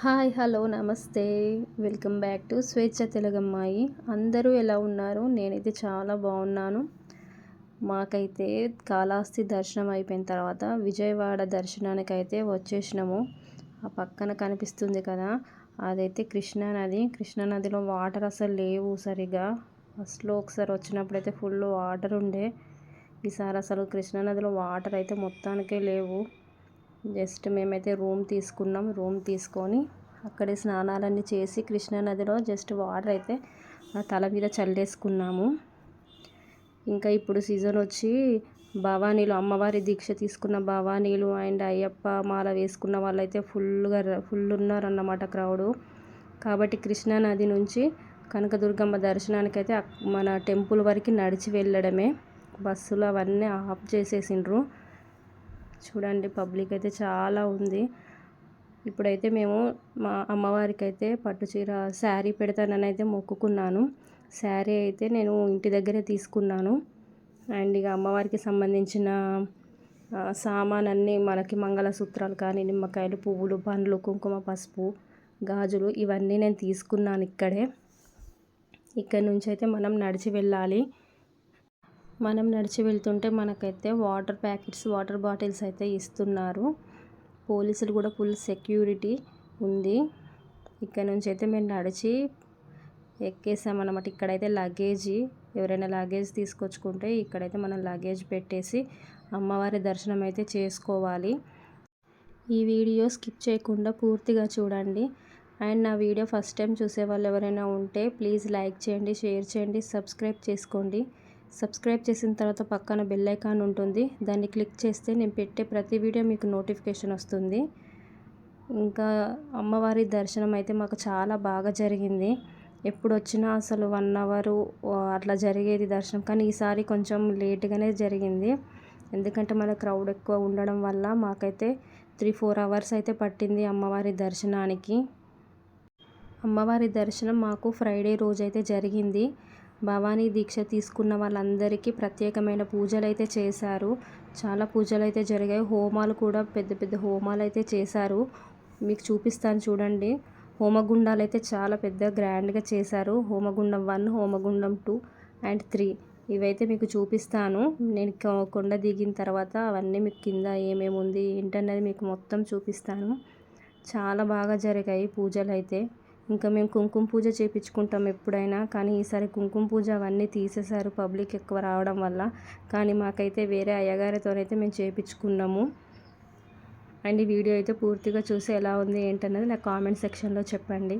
Hi hello నమస్తే. Welcome back to Swechha తెలుగమ్మాయి. అందరూ ఎలా ఉన్నారు? నేనైతే చాలా బాగున్నాను. మాకైతే కాళహస్తి దర్శనం అయిపోయిన తర్వాత విజయవాడ దర్శనానికి అయితే వచ్చేసినాము. ఆ పక్కన కనిపిస్తుంది కదా అదైతే కృష్ణానది కృష్ణానదిలో వాటర్ అసలు లేవు సరిగా. ఫస్ట్లో ఒకసారి వచ్చినప్పుడైతే ఫుల్ వాటర్ ఉండే. ఈసారి అసలు కృష్ణానదిలో వాటర్ అయితే మొత్తానికే లేవు. జస్ట్ మేమైతే రూమ్ తీసుకున్నాం. రూమ్ తీసుకొని అక్కడే స్నానాలన్నీ చేసి కృష్ణానదిలో జస్ట్ వాటర్ అయితే తల మీద చల్లేసుకున్నాము. ఇంకా ఇప్పుడు సీజన్ వచ్చి భవానీలు అమ్మవారి దీక్ష తీసుకున్న భవానీలు అండ్ అయ్యప్ప మాల వేసుకున్న వాళ్ళైతే ఫుల్గా ఫుల్ ఉన్నారన్నమాట క్రౌడు. కాబట్టి కృష్ణానది నుంచి కనకదుర్గమ్మ దర్శనానికి అయితే మన టెంపుల్ వరకు నడిచి వెళ్ళడమే. బస్సులు అవన్నీ ఆఫ్ చేసేసిండ్రు. చూడండి పబ్లిక్ అయితే చాలా ఉంది. ఇప్పుడైతే మేము మా అమ్మవారికి అయితే పట్టుచీర శారీ పెడతానని అయితే మొక్కుకున్నాను. శారీ అయితే నేను ఇంటి దగ్గరే తీసుకున్నాను. అండ్ ఇక అమ్మవారికి సంబంధించిన సామాన్ అన్నీ మనకి మంగళసూత్రాలు కానీ నిమ్మకాయలు పువ్వులు పండ్లు కుంకుమ పసుపు గాజులు ఇవన్నీ నేను తీసుకున్నాను ఇక్కడే. ఇక్కడ నుంచి అయితే మనం నడిచి వెళ్ళాలి. మనం నడిచి వెళ్తుంటే మనకైతే వాటర్ ప్యాకెట్స్ వాటర్ బాటిల్స్ అయితే ఇస్తున్నారు. పోలీసులు కూడా ఫుల్ సెక్యూరిటీ ఉంది. ఇక్కడ నుంచి అయితే మేము నడిచి ఎక్కేసామన్నమాట. ఇక్కడైతే లగేజీ ఎవరైనా లగేజ్ తీసుకొచ్చుకుంటే ఇక్కడైతే మనం లగేజ్ పెట్టేసి అమ్మవారి దర్శనం అయితే చేసుకోవాలి. ఈ వీడియో స్కిప్ చేయకుండా పూర్తిగా చూడండి. అండ్ నా వీడియో ఫస్ట్ టైం చూసే వాళ్ళు ఎవరైనా ఉంటే ప్లీజ్ లైక్ చేయండి షేర్ చేయండి సబ్స్క్రైబ్ చేసుకోండి. సబ్స్క్రైబ్ చేసిన తర్వాత పక్కన బెల్ ఐకాన్ ఉంటుంది. దాన్ని క్లిక్ చేస్తే నేను పెట్టే ప్రతి వీడియో మీకు నోటిఫికేషన్ వస్తుంది. ఇంకా అమ్మవారి దర్శనం అయితే మాకు చాలా బాగా జరిగింది. ఎప్పుడు వచ్చినా అసలు వన్ అవరు అట్లా జరిగేది దర్శనం. కానీ ఈసారి కొంచెం లేట్గానే జరిగింది. ఎందుకంటే మన క్రౌడ్ ఎక్కువ ఉండడం వల్ల మాకైతే త్రీ ఫోర్ అవర్స్ అయితే పట్టింది అమ్మవారి దర్శనానికి. అమ్మవారి దర్శనం మాకు ఫ్రైడే రోజైతే జరిగింది. భవానీ దీక్ష తీసుకున్న వాళ్ళందరికీ ప్రత్యేకమైన పూజలు అయితే చేశారు. చాలా పూజలు అయితే జరిగాయి. హోమాలు కూడా పెద్ద పెద్ద హోమాలు అయితే చేశారు. మీకు చూపిస్తాను చూడండి. హోమగుండాలు అయితే చాలా పెద్ద గ్రాండ్గా చేశారు. హోమగుండం వన్ హోమగుండం టూ అండ్ త్రీ. ఇవైతే మీకు చూపిస్తాను. నేను కొండ దిగిన తర్వాత అవన్నీ మీకు కింద ఏమేమి ఉంది ఏంటన్నది మీకు మొత్తం చూపిస్తాను. చాలా బాగా జరిగాయి పూజలు అయితే ఇంకా మేము కుంకుమ పూజ చేయించుకుంటాం ఎప్పుడైనా కానీ ఈసారి కుంకుమ పూజ అవన్నీ తీసేశారు పబ్లిక్ ఎక్కువ రావడం వల్ల. కానీ మాకైతే వేరే అయ్యగారితోనైతే మేము చేయించుకున్నాము అండ్ ఈ వీడియో అయితే పూర్తిగా చూసి ఎలా ఉంది ఏంటన్నది నాకు కామెంట్ సెక్షన్లో చెప్పండి.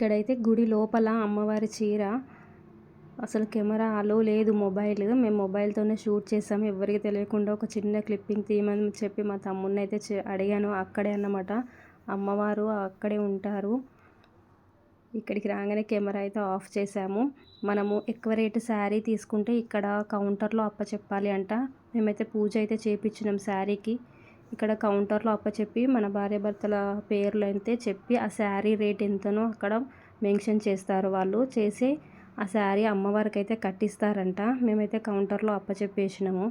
ఇక్కడైతే గుడి లోపల అమ్మవారి చీర. అసలు కెమెరా అలో లేదు మొబైల్. మేము మొబైల్తోనే షూట్ చేసాము ఎవరికి తెలియకుండా ఒక చిన్న క్లిప్పింగ్ తీయమని చెప్పి మా తమ్ముడిని అయితే అడిగాను అక్కడే అన్నమాట. అమ్మవారు అక్కడే ఉంటారు. ఇక్కడికి రాగానే కెమెరా అయితే ఆఫ్ చేసాము. మనము ఎక్కువ రేటు శారీ తీసుకుంటే ఇక్కడ కౌంటర్లో అప్పచెప్పాలి అంట. మేమైతే పూజ అయితే చేయించినాం శారీకి. ఇక్కడ కౌంటర్లో అప్పచెప్పి మన భార్యాభర్తల పేర్లు అయితే చెప్పి ఆ శారీ రేట్ ఎంతనో అక్కడ మెన్షన్ చేస్తారు వాళ్ళు. చేసి ఆ శారీ అమ్మవారికి అయితే కట్టిస్తారంట. మేమైతే కౌంటర్లో అప్పచెప్పేసినాము.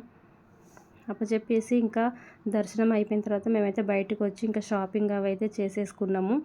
అప్పచెప్పేసి ఇంకా దర్శనం అయిపోయిన తర్వాత మేమైతే బయటకు వచ్చి ఇంకా షాపింగ్ అవి అయితే చేసేసుకున్నాము.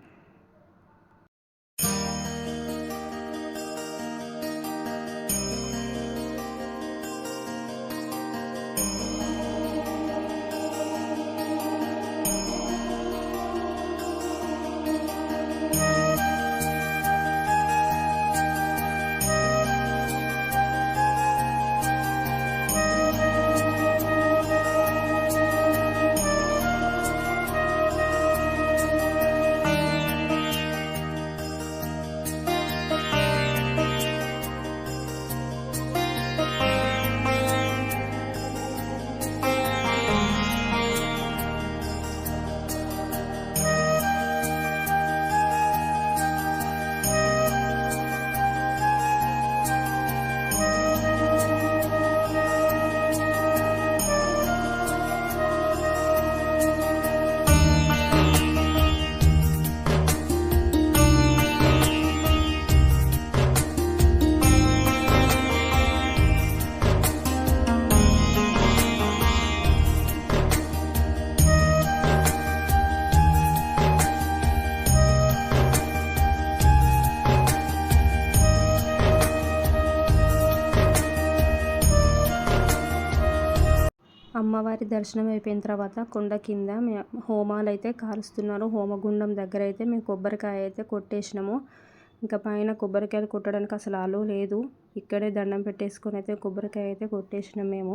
అమ్మవారి దర్శనం అయిపోయిన తర్వాత కొండ కింద హోమాలు అయితే కాలుస్తున్నారు హోమగుండం దగ్గర అయితే మేము కొబ్బరికాయ అయితే కొట్టేసినాము. ఇంకా పైన కొబ్బరికాయలు కొట్టడానికి అసలు ఆలో లేదు. ఇక్కడే దండం పెట్టేసుకొని అయితే కొబ్బరికాయ అయితే కొట్టేసినాం మేము.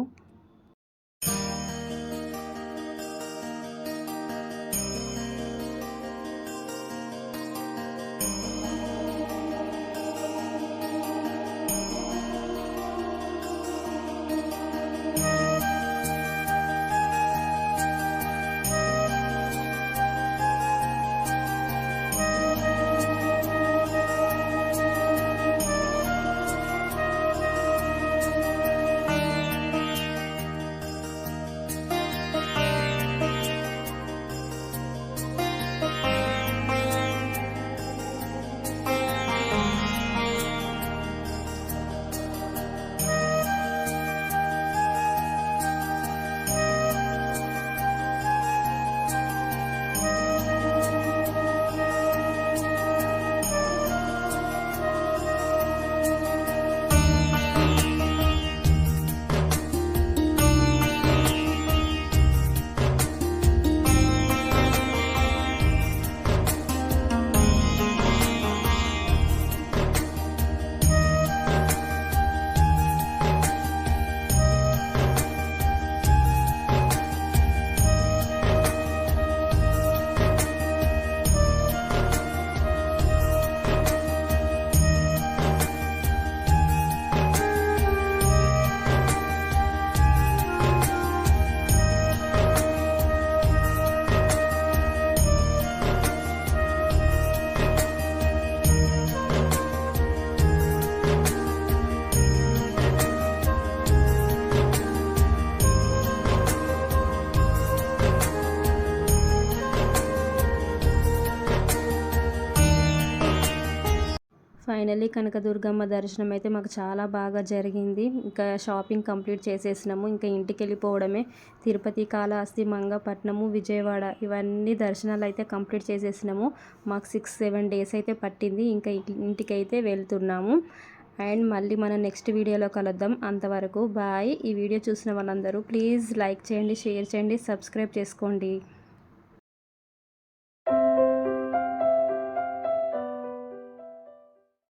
ఫైనల్లీ కనకదుర్గమ్మ దర్శనం అయితే మాకు చాలా బాగా జరిగింది. ఇంకా షాపింగ్ కంప్లీట్ చేసేసినాము. ఇంకా ఇంటికి వెళ్ళిపోవడమే తిరుపతి కాళహస్తి మంగపట్నము విజయవాడ ఇవన్నీ దర్శనాలు అయితే కంప్లీట్ చేసేసినాము. మాకు సిక్స్ సెవెన్ డేస్ అయితే పట్టింది. ఇంకా ఇంటికి అయితే వెళ్తున్నాము. అండ్ మళ్ళీ మనం నెక్స్ట్ వీడియోలో కలుద్దాం. అంతవరకు బాయ్. ఈ వీడియో చూసిన వాళ్ళందరూ ప్లీజ్ లైక్ చేయండి షేర్ చేయండి సబ్స్క్రైబ్ చేసుకోండి.